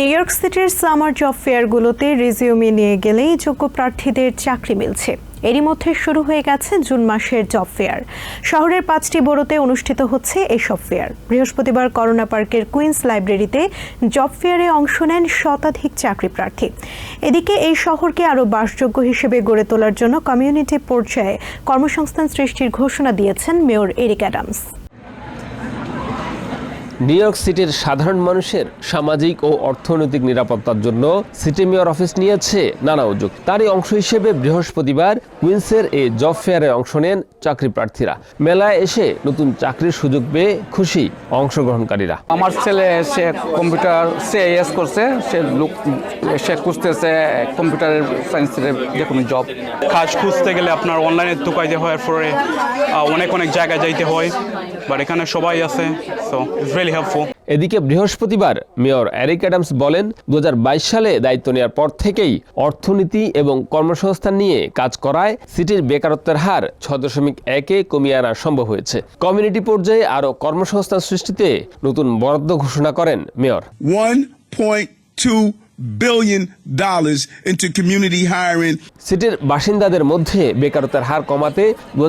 New York সিটির summer job ফেয়ারগুলোতে resume নিয়ে গেলেই যোগ্য প্রার্থীদের চাকরি মিলছে। এরই মধ্যে শুরু হয়ে গেছে জুন মাসের জব ফেয়ার শহরের পাঁচটি বড়োতে অনুষ্ঠিত হচ্ছে এসব ফেয়ার বৃহস্পতিবার করোনা পার্কের কুইন্স লাইব্রেরিতে জব ফেয়ারে অংশ নেন শতাধিক চাকরি প্রার্থী। এদিকে এই শহরকে আরও বাসযোগ্য হিসেবে গড়ে তোলার জন্য কমিউনিটি পর্যায়ে কর্মসংস্থান সৃষ্টির ঘোষণা দিয়েছেন mayor Eric Adams. New York সিটির সাধারণ মানুষের সামাজিক ও অর্থনৈতিক নিরাপত্তার জন্য সিটি মেয়র অফিস নিয়েছে নানা উদ্যোগ তারই অংশ হিসেবে বৃহস্পতিবার কুইন্সের এই জব ফেয়ারে অংশ নেন চাকরি প্রার্থীরা। মেলায় এসে নতুন চাকরির সুযোগ পেয়ে খুশি অংশগ্রহণকারীরা। আমার ছেলে সে কম্পিউটার সিআইএস করছে সে লোক সে খুঁজতেছে কম্পিউটারের সায়েন্সের যে কোনো জব। কাজ খুঁজতে গেলে আপনার অনলাইনে ঢুকাইতে হয় পরে অনেক অনেক জায়গায় যাইতে হয় বাট এখানে সবাই আছে সো ইটস রিয়েলি হেল্পফুল এদিকে বৃহস্পতিবার মেয়র অ্যারিক অ্যাডামস বলেন দু হাজার বাইশ সালে দায়িত্ব নেওয়ার পর থেকেই অর্থনীতি এবং কর্মসংস্থান নিয়ে কাজ করায় সিটির বেকারত্বের হার ছ দশমিক একে কমিয়ে আনা সম্ভব হয়েছে। কমিউনিটি পর্যায়ে আরও কর্মসংস্থান সৃষ্টিতে নতুন বরাদ্দ ঘোষণা করেন mayor. 1.2 billion dollars into community hiring. সিটির বাসিন্দাদের মধ্যে বেকারত্বের হার কমাতে দু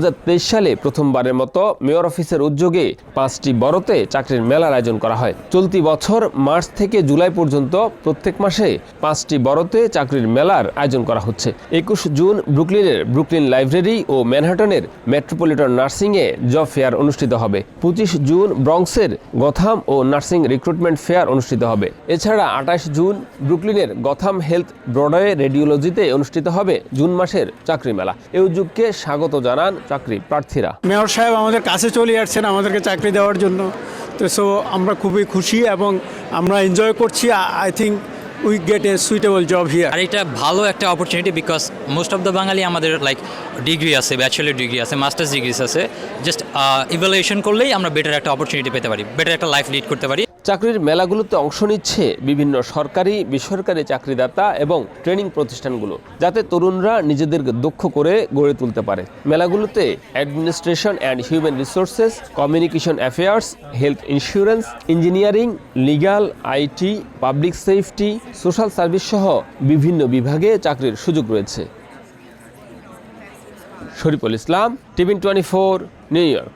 সালে প্রথমবারের মতো মেয়র অফিসের উদ্যোগে পাঁচটি বড়তে চাকরির মেলার আয়োজন করা হয়। চলতি বছর মার্চ থেকে জুলাই পর্যন্ত প্রত্যেক মাসে পাঁচটি বড়তে চাকরির মেলার আয়োজন করা হচ্ছে। একুশ জুন ব্রুকলিনের ব্রুকলিন লাইব্রেরি ও ম্যানহাটনের মেট্রোপলিটন নার্সিংয়ে জব ফেয়ার অনুষ্ঠিত হবে। পঁচিশ জুন ব্রঙ্কসের গথাম ও নার্সিং রিক্রুটমেন্ট ফেয়ার অনুষ্ঠিত হবে। এছাড়া আঠাশ জুন ব্রুকলিনের গথাম হেলথ ব্রডওয়ে রেডিওলজিতে অনুষ্ঠিত হবে জুন মাসের চাকরি মেলা। এই উদ্যোগকে স্বাগত জানান চাকরি প্রার্থীরা। মেয়র সাহেব আমাদের কাছে চলে আসছেন আমাদেরকে চাকরি দেওয়ার জন্য। তো সো আমরা খুবই খুশি এবং আমরা এনজয় করছি। I think we get a suitable job here আর এটা ভালো একটা opportunity because most of the Bangali আমাদের লাইক ডিগ্রি আছে ব্যাচেলার ডিগ্রি আছে মাস্টার্স ডিগ্রিস আছে। জাস্ট ইভ্যালুয়েশন করলেই আমরা বেটার একটা অপরচুনিটি পেতে পারি বেটার একটা লাইফ লিড করতে পারি। চাকরির মেলাগুলোতে অংশ নিচ্ছে বিভিন্ন সরকারি, বেসরকারি চাকরিদাতা এবং ট্রেনিং প্রতিষ্ঠানগুলো, যাতে তরুণরা নিজেদেরকে দক্ষ করে গড়ে তুলতে পারে। মেলাগুলোতে administration and human resources, communication affairs, health insurance, engineering legal IT, public safety, social service সহ বিভিন্ন বিভাগে চাকরির সুযোগ রয়েছে। Shariful Islam TVN twenty four, New York.